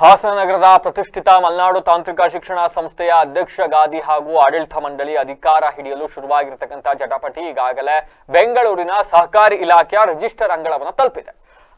ಹಾಸನ ನಗರದ ಪ್ರತಿಷ್ಠಿತ ಮಲೆನಾಡು ತಾಂತ್ರಿಕ ಶಿಕ್ಷಣ ಸಂಸ್ಥೆಯ ಅಧ್ಯಕ್ಷ ಗಾದಿ ಹಾಗೂ ಆಡಳಿತ ಮಂಡಳಿ ಅಧಿಕಾರ ಹಿಡಿಯಲು ಶುರುವಾಗಿರತಕ್ಕಂಥ ಜಟಾಪಟಿ ಈಗಾಗಲೇ ಬೆಂಗಳೂರಿನ ಸಹಕಾರಿ ಇಲಾಖೆಯ ರಿಜಿಸ್ಟರ್ ಅಂಗಳವನ್ನು ತಲುಪಿದೆ.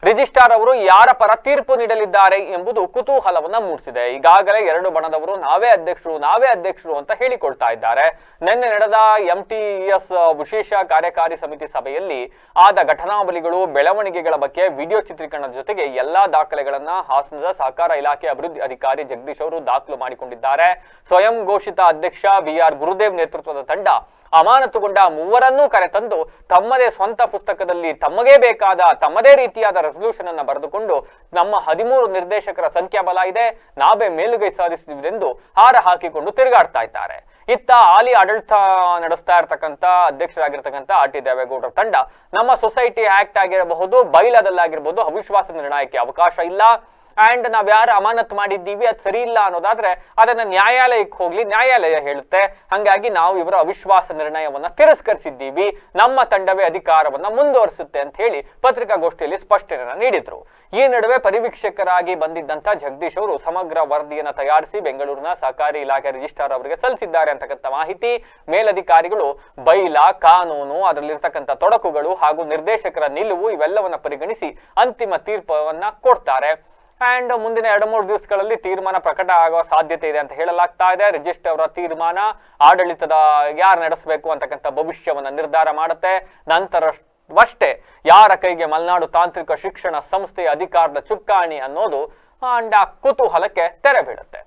ರಿಜಿಸ್ಟ್ರಾರ್ ಅವರು ಯಾರ ಪರ ತೀರ್ಪು ನೀಡಲಿದ್ದಾರೆ ಎಂಬುದು ಕುತೂಹಲವನ್ನ ಮೂಡಿಸಿದೆ. ಈಗಾಗಲೇ ಎರಡು ಬಣದವರು ನಾವೇ ಅಧ್ಯಕ್ಷರು ನಾವೇ ಅಧ್ಯಕ್ಷರು ಅಂತ ಹೇಳಿಕೊಳ್ತಾ ಇದ್ದಾರೆ. ನಿನ್ನೆ ನಡೆದ ಎಂಟಿಎಸ್ ವಿಶೇಷ ಕಾರ್ಯಕಾರಿ ಸಮಿತಿ ಸಭೆಯಲ್ಲಿ ಆದ ಘಟನಾವಳಿಗಳು, ಬೆಳವಣಿಗೆಗಳ ಬಗ್ಗೆ ವಿಡಿಯೋ ಚಿತ್ರೀಕರಣದ ಜೊತೆಗೆ ಎಲ್ಲಾ ದಾಖಲೆಗಳನ್ನ ಹಾಸನದ ಸಹಕಾರ ಇಲಾಖೆ ಅಭಿವೃದ್ಧಿ ಅಧಿಕಾರಿ ಜಗದೀಶ್ ಅವರು ದಾಖಲು ಮಾಡಿಕೊಂಡಿದ್ದಾರೆ. ಸ್ವಯಂ ಘೋಷಿತ ಅಧ್ಯಕ್ಷ ಬಿಆರ್ ಗುರುದೇವ್ ನೇತೃತ್ವದ ತಂಡ ಅಮಾನತುಗೊಂಡ ಮೂವರನ್ನೂ ಕರೆತಂದು ತಮ್ಮದೇ ಸ್ವಂತ ಪುಸ್ತಕದಲ್ಲಿ ತಮಗೇ ಬೇಕಾದ, ತಮ್ಮದೇ ರೀತಿಯಾದ ರೆಸಲ್ಯೂಷನ್ ಅನ್ನು ಬರೆದುಕೊಂಡು ನಮ್ಮ ಹದಿಮೂರು ನಿರ್ದೇಶಕರ ಸಂಖ್ಯಾಬಲ ಇದೆ, ನಾವೇ ಮೇಲುಗೈ ಸಾಧಿಸಿದೆಂದು ಹಾರ ಹಾಕಿಕೊಂಡು ತಿರುಗಾಡ್ತಾ ಇದ್ದಾರೆ. ಇತ್ತ ಆಲಿ ಆಡಳಿತ ನಡೆಸ್ತಾ ಇರತಕ್ಕಂತ ಅಧ್ಯಕ್ಷರಾಗಿರ್ತಕ್ಕಂಥ ಆರ್ ಟಿ ದೇವೇಗೌಡರ ತಂಡ ನಮ್ಮ ಸೊಸೈಟಿ ಆಕ್ಟ್ ಆಗಿರಬಹುದು ಬೈಲದಲ್ಲಾಗಿರಬಹುದು ಅವಿಶ್ವಾಸ ನಿರ್ಣಯಕ್ಕೆ ಅವಕಾಶ ಇಲ್ಲ. ಅಂಡ್ ನಾವ್ ಯಾರು ಅಮಾನತ್ ಮಾಡಿದ್ದೀವಿ, ಅದು ಸರಿ ಇಲ್ಲ ಅನ್ನೋದಾದ್ರೆ ಅದನ್ನ ನ್ಯಾಯಾಲಯಕ್ಕೆ ಹೋಗ್ಲಿ, ನ್ಯಾಯಾಲಯ ಹೇಳುತ್ತೆ. ಹಂಗಾಗಿ ನಾವು ಇವರ ಅವಿಶ್ವಾಸ ನಿರ್ಣಯವನ್ನ ತಿರಸ್ಕರಿಸಿದ್ದೀವಿ. ನಮ್ಮ ತಂಡವೇ ಅಧಿಕಾರವನ್ನ ಮುಂದುವರಿಸುತ್ತೆ ಅಂತ ಹೇಳಿ ಪತ್ರಿಕಾಗೋಷ್ಠಿಯಲ್ಲಿ ಸ್ಪಷ್ಟನೆಯನ್ನ ನೀಡಿದ್ರು. ಈ ನಡುವೆ ಪರಿವೀಕ್ಷಕರಾಗಿ ಬಂದಿದ್ದಂತ ಜಗದೀಶ್ ಅವರು ಸಮಗ್ರ ವರದಿಯನ್ನ ತಯಾರಿಸಿ ಬೆಂಗಳೂರಿನ ಸಹಕಾರಿ ಇಲಾಖೆ ರಿಜಿಸ್ಟ್ರಾರ್ ಅವರಿಗೆ ಸಲ್ಲಿಸಿದ್ದಾರೆ ಅಂತಕ್ಕಂಥ ಮಾಹಿತಿ. ಮೇಲಧಿಕಾರಿಗಳು ಬೈಲ, ಕಾನೂನು, ಅದರಲ್ಲಿರ್ತಕ್ಕಂಥ ತೊಡಕುಗಳು ಹಾಗೂ ನಿರ್ದೇಶಕರ ನಿಲುವು ಇವೆಲ್ಲವನ್ನ ಪರಿಗಣಿಸಿ ಅಂತಿಮ ತೀರ್ಪವನ್ನ ಕೊಡ್ತಾರೆ. ಅಂಡ್ ಮುಂದಿನ ಎರಡು ಮೂರು ದಿವಸಗಳಲ್ಲಿ ತೀರ್ಮಾನ ಪ್ರಕಟ ಆಗುವ ಸಾಧ್ಯತೆ ಇದೆ ಅಂತ ಹೇಳಲಾಗ್ತಾ ಇದೆ. ರಿಜಿಸ್ಟರ್ ಅವರ ತೀರ್ಮಾನ ಆಡಳಿತದ ಯಾರು ನಡೆಸಬೇಕು ಅಂತಕ್ಕಂಥ ಭವಿಷ್ಯವನ್ನ ನಿರ್ಧಾರ ಮಾಡುತ್ತೆ. ನಂತರ ಅಷ್ಟೇ ಯಾರ ಕೈಗೆ ಮಲೆನಾಡು ತಾಂತ್ರಿಕ ಶಿಕ್ಷಣ ಸಂಸ್ಥೆಯ ಅಧಿಕಾರದ ಚುಕ್ಕಾಣಿ ಅನ್ನೋದು ಅಂಡ ಕುತೂಹಲಕ್ಕೆ ತೆರೆ ಬೀಳುತ್ತೆ.